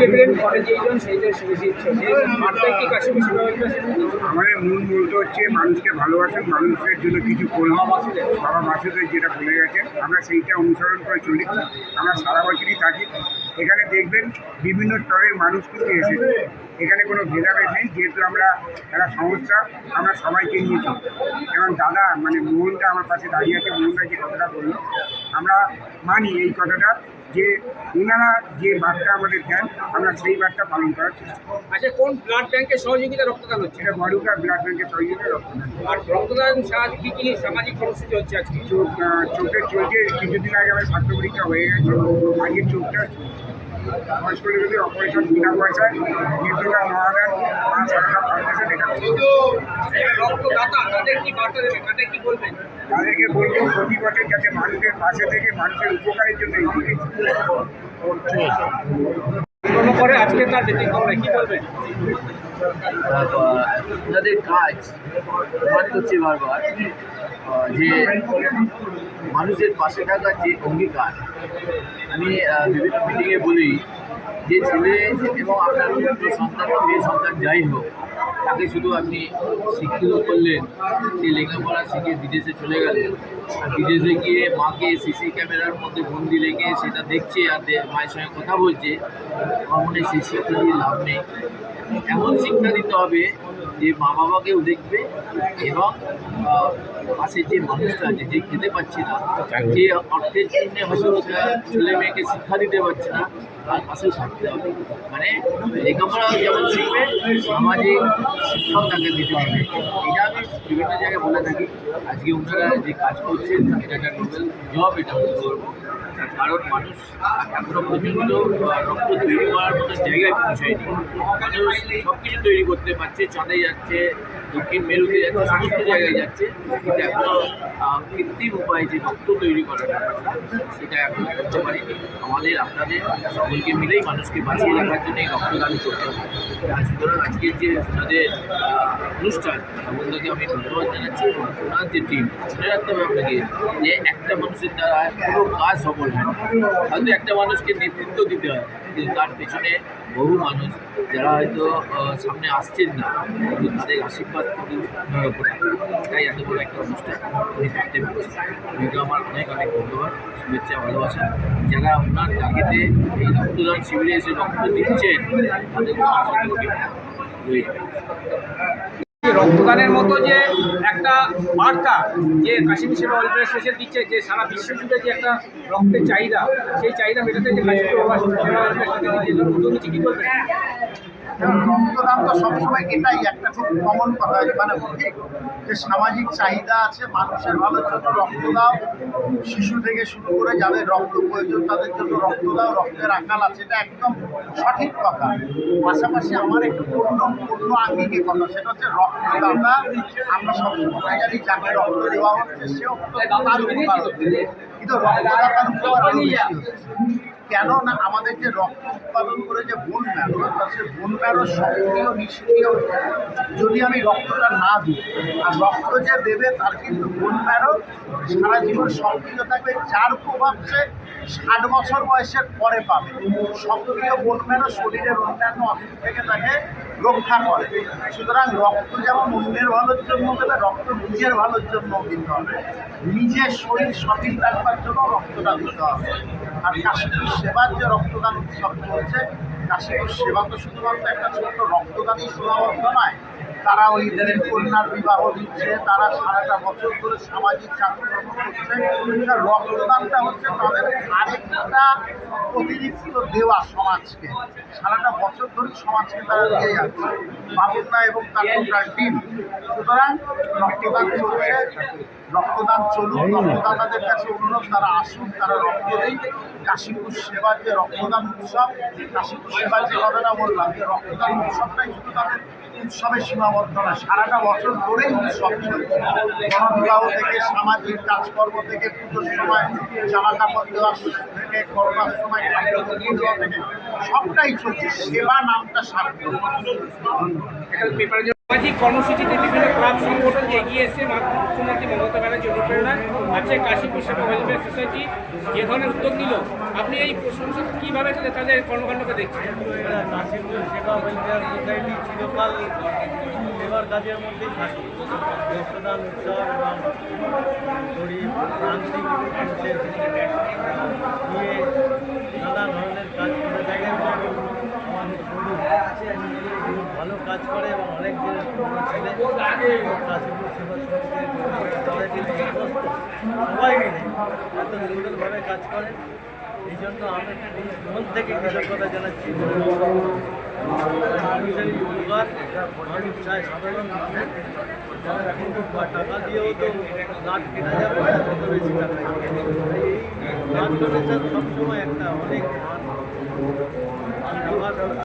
সেইজন বার্তায় কি কাশ্মীর আমাদের মূল মূলত হচ্ছে মানুষকে ভালোবাসুন মানুষের জন্য কিছু করুন। বাবা মাসুদের। যেটা বলে গেছে আমরা সেইটা অনুসরণ করে চলি। আমরা সারা বছরই থাকি। এখানে দেখবেন বিভিন্ন স্তরের মানুষ কিন্তু এসেছে। এখানে কোনো ভেদাভেদ নেই যেহেতু আমরা একটা সংস্থা আমরা সবাইকে নিয়ে চলি। এবং দাদা মানে মোহনটা আমার পাশে দাঁড়িয়ে আছে মোহনটা যে কথাটা বলল আমরা মানি এই কথাটা। যে ওনারা যে বার্তা আমাদের দেন আমরা সেই বার্তা পালন করার চেষ্টা করি আচ্ছা কোন ব্লাড ব্যাংকের সহযোগিতা রক্তদান হচ্ছে? এটা বড়ুকা ব্লাড ব্যাংকের সহযোগিতা রক্তদান। আর রক্তদান সাহায্য কী কী সামাজিক কর্মসূচি হচ্ছে আজকে? চোখ চোখের চলছে কিছুদিন আগে আমার স্বাস্থ্য পরীক্ষা হয়ে গেছে আজকে চোখটা লোকেদের অপারেশন বিনা পয়সায় বলবেন তাদেরকে বলব প্রতি বছর যাতে মানুষের পাশে থেকে মানুষের উপকারের জন্য করে আজকে তার ব্যতিক্রম। কি বলবেন ওনাদের কাজ প্রমাণ করছে বারবার যে মানুষের পাশে থাকার যে অঙ্গীকার, আমি বিভিন্ন মিটিংয়ে বলি, যে ছেলে এবং আপনার পুত্র সন্তান বা মেয়ে সন্তান যাই হোক, তাকে শুধু আপনি শিক্ষিত করলেন, সে লেখাপড়া শিখে বিদেশে চলে গেলেন, আর বিদেশে গিয়ে মাকে সিসি ক্যামেরার মধ্যে বন্দি রেখে সেটা দেখছে আর মায়ের সঙ্গে কথা বলছে মনে হয় সেই শিক্ষা দিয়ে লাভ নেই। এমন শিক্ষা দিতে হবে যে মা বাবাকেও দেখবে এবং পাশে যে মানুষটা আছে, যে খেতে পাচ্ছে না, যে অর্থের জন্য হয়তো ছেলে মেয়েকে শিক্ষা দিতে পারছে না, তার পাশেও থাকতে হবে। মানে লেখাপড়া যেমন শিখবে, সামাজিক শিক্ষাও তাকে দিতে হবে। এটা আমি বিভিন্ন জায়গায় বলে থাকি। আজকে ওনারা যে কাজ করছেন এটা একটা নোবেল জব এটা তার কারণ মানুষ এখনও পর্যন্ত রক্ত তৈরি করার মতো জায়গায় পৌঁছায়নি। মানুষ সব কিছু তৈরি করতে পারছে, চাঁদে যাচ্ছে দক্ষিণ মেরুতে যাচ্ছে সমস্ত জায়গায় যাচ্ছে। কিন্তু এখনও কৃত্রিম উপায়ে যে রক্ত তৈরি করার ব্যাপারটা, সেটা এখনও করতে পারিনি। আমাদের, আপনাদের সকলকে মিলেই মানুষকে বাঁচিয়ে রাখার জন্য এই রক্তদান করতে হবে। সুতরাং আজকের যে ওনাদের অনুষ্ঠান বন্ধুকে আমি ধন্যবাদ জানাচ্ছি ওনার যে টিম মনে রাখতে হবে আপনাকে যে একটা মানুষের দ্বারা কোনো কাজ সফল হয় হয়তো একটা মানুষকে নেতৃত্ব দিতে হয়, কিন্তু তার পেছনে বহু মানুষ যারা হয়তো সামনে আসছেন না তাদের আশীর্বাদ তাই এত বড় একটা অনুষ্ঠান। পেরেছেন আমার অনেক অনেক ধন্যবাদ। শুভেচ্ছা, ভালোবাসা। যারা এই রক্তদান শিবিরে এসে রক্ত দিচ্ছেন রক্তদানের মতো যে একটা বার্তা যে কাশ্মীর সেবা অর্গানাইজেশন দিচ্ছে, যে সারা বিশ্ব জুড়ে যে একটা রক্তের চাহিদা, সেই চাহিদা মেটাতে যে কাশ্মীর সেবা অর্গানাইজেশন দিচ্ছে উদ্যোগ নিচ্ছে কি করবেন এবং রক্তদান তো সবসময় এটাই একটা খুব কমন কথা মানে ঠিক যে সামাজিক চাহিদা আছে, মানুষের ভালোর জন্য রক্ত দাও, শিশু থেকে শুরু করে যাদের রক্ত প্রয়োজন তাদের জন্য রক্ত দাও, রক্তের আকাল আছে, এটা একদম সঠিক কথা। পাশাপাশি আমার একটু পূর্ণ পূর্ণ আঙ্গিকে কথা, সেটা হচ্ছে রক্তদাতা আমরা সবসময় জানি যাকে রক্ত দেওয়া হচ্ছে, সেও তার উপকার কিন্তু রক্তদাতার উপকার আরও কেন না আমাদের যে রক্ত উৎপাদন করে যে বোন তা সে বোন ম্যারো সক্রিয়, নিষ্ক্রিয় যদি আমি রক্তটা না দিই, আর রক্ত যে দেবে তার কিন্তু বোন ম্যারো সারা জীবন সক্রিয় থাকবে, যার প্রভাব সে ষাট বছর বয়সের পরে পাবে। সক্রিয় বোন ম্যারো শরীরের অন্যান্য অসুখ থেকে তাকে রক্ষা করে। সুতরাং রক্ত যেমন অন্যের ভালোর জন্য দেবে, রক্ত নিজের ভালোর জন্য দিতে হবে। নিজের শরীর সঠিক রাখবার জন্য রক্তদান দিতে হবে। আর কাশীপুর সেবার যে রক্তদান উৎসব চলছে, কাশীপুর সেবা তো শুধুমাত্র একটা ছোট্ট রক্তদানই সীমাবদ্ধ নয়, তারা ওই কন্যার বিবাহ দিচ্ছে, তারা সারাটা বছর ধরে সামাজিক কাজকর্ম করছে। রক্তদানটা হচ্ছে তাদের আরেকটা অতিরিক্ত দেওয়া সমাজকে সারাটা বছর ধরে সমাজকে তারা দিয়ে যাচ্ছে। বাবুদা এবং তার টোটাল টিম সুতরাং রক্তদান চলছে রক্তদান চলুক রক্তদাতাদের কাছে অনুরোধ তারা আসুন তারা রক্ত দিন কাশীপুর সেবার যে রক্তদান উৎসব কাশীপুর সেবার যে কথাটা বললাম যে রক্তদান উৎসবটাই শুধু তাদের উৎসবের সীমাবদ্ধ না সারাটা বছর ধরেই উৎসব চলছে। গণবিবাহ থেকে সামাজিক কাজকর্ম থেকে পুজোর সময় জামা কাপড় দেওয়ার থেকে, করবার সময় সবটাই চলছে। সেবা নামটা সার্থক। সামাজিক কর্মসূচিতে বিভিন্ন ক্লাব সংগঠন এগিয়ে এসছে মা- মুখ্যমন্ত্রী মমতা ব্যানার্জি অনুপ্রেরণায় আজকে কাশীপুর সেবা ওয়েলফেয়ার সোসাইটি যে ধরনের উদ্যোগ নিল, আপনি এই প্রশংসা কীভাবে তাদের- তাদের কর্মকাণ্ডকে দেখছেন? কাশীপুর সেবা ওয়েলফেয়ার সোসাইটি চিরকাল সেবার কাজের মধ্যেই থাকে। রক্তদান উৎসব এবং নানা ধরনের কাজ করে থাকে ভালো কাজ করে সবাই মিলে এত সুন্দরভাবে কাজ করে এই জন্য আমি মন থেকে কৃতজ্ঞতা জানাচ্ছি মানুষের এই উপকার মানুষ চায় সাধারণ মানুষ যারা কিন্তু টাকা দিয়েও তো লাট কেনা যাবে না, কত বেশি টাকা এই লাট ডোনেশন সবসময় একটা অনেক মান